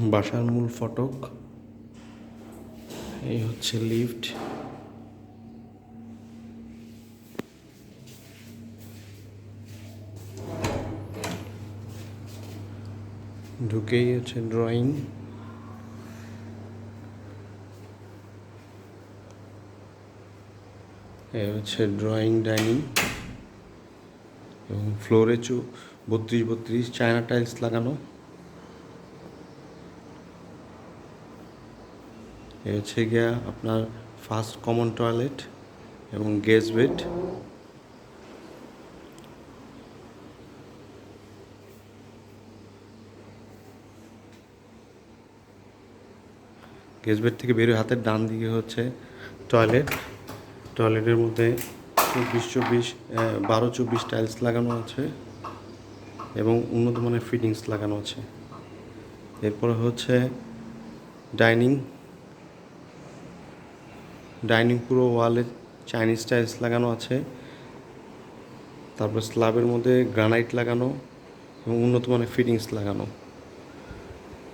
বাসার মূল ফটক। এই হচ্ছে লিফট। ঢুকেই হচ্ছে ড্রয়িং। এই হচ্ছে ড্রয়িং ডাইনিং। এবং ফ্লোরে চু বত্রিশ বত্রিশ চায়না টাইলস লাগানো। হচ্ছে গিয়া আপনার ফার্স্ট কমন টয়লেট এবং গেস বেড গেস বেড থেকে বেরোয় হাতের ডান দিকে হচ্ছে টয়লেট টয়লেটের মধ্যে চব্বিশ চব্বিশ বারো চব্বিশ টাইলস লাগানো আছে এবং উন্নত মানের ফিটিংস লাগানো আছে। এরপরে হচ্ছে ডাইনিং ডাইনিং পুরো ওয়ালে চাইনিজ টাইলস লাগানো আছে। তারপর স্ল্যাবের মধ্যে গ্রানাইট লাগানো এবং উন্নত মানের ফিটিংস লাগানো।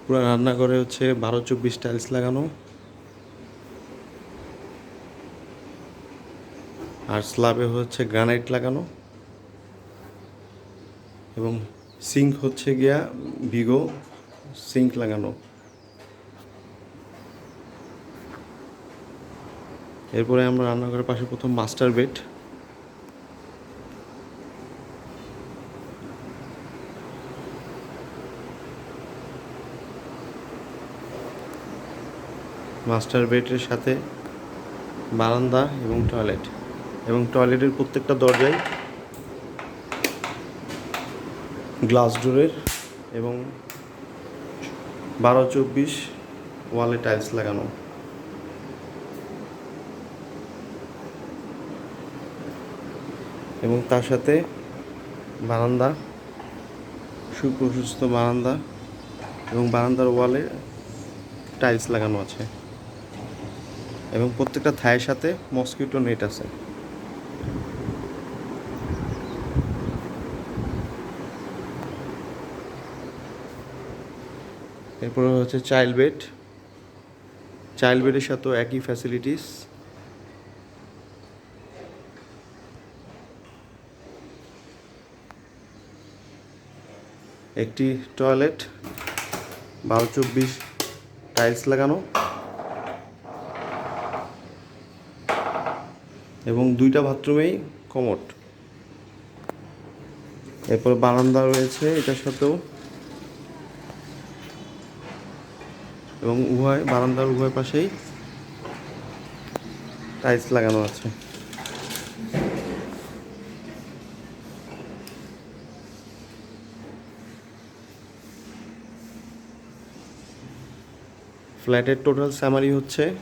পুরো রান্নাঘরে হচ্ছে বারো চব্বিশ টাইলস লাগানো। আর স্ল্যাবে হচ্ছে গ্রানাইট লাগানো। এবং সিঙ্ক হচ্ছে গিয়া ভিগো সিঙ্ক লাগানো। এরপরে আমরা রান্নাঘরের পাশে প্রথম মাস্টার বেড। মাস্টার বেডের সাথে বারান্দা এবং টয়লেট। এবং টয়লেটের প্রত্যেকটা দরজায় গ্লাস ডোরের এবং বারো চব্বিশ ওয়ালে টাইলস লাগানো। এবং তার সাথে বারান্দা, সুপ্রশস্ত বারান্দা এবং বারান্দার ওয়ালে টাইলস লাগানো আছে এবং প্রত্যেকটা থায়ের সাথে মসকিউটো নেট আছে। এরপরে হচ্ছে চাইল্ড বেড। চাইল্ড বেডের সাথেও একই ফ্যাসিলিটিস একটি টয়লেট, বারো চব্বিশ টাইলস লাগানো এবং দুইটা বাথরুমেই কমোড। এরপর বারান্দা রয়েছে এটার সাথেও। এবং উভয় বারান্দার উভয় পাশেই টাইলস লাগানো আছে। ফ্ল্যাটের টোটাল স্যামারি হচ্ছে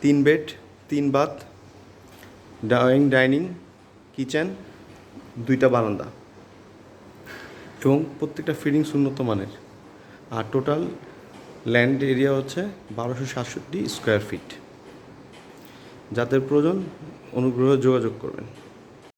তিন বেড, তিন বাথ ড্রয়িং ডাইনিং, কিচেন, দুইটা বারান্দা। এবং প্রত্যেকটা ফিটিংস উন্নত মানের। আর টোটাল ল্যান্ড এরিয়া হচ্ছে বারোশো সাতষট্টি স্কোয়ার ফিট। যাদের প্রয়োজন, অনুগ্রহ যোগাযোগ করবেন।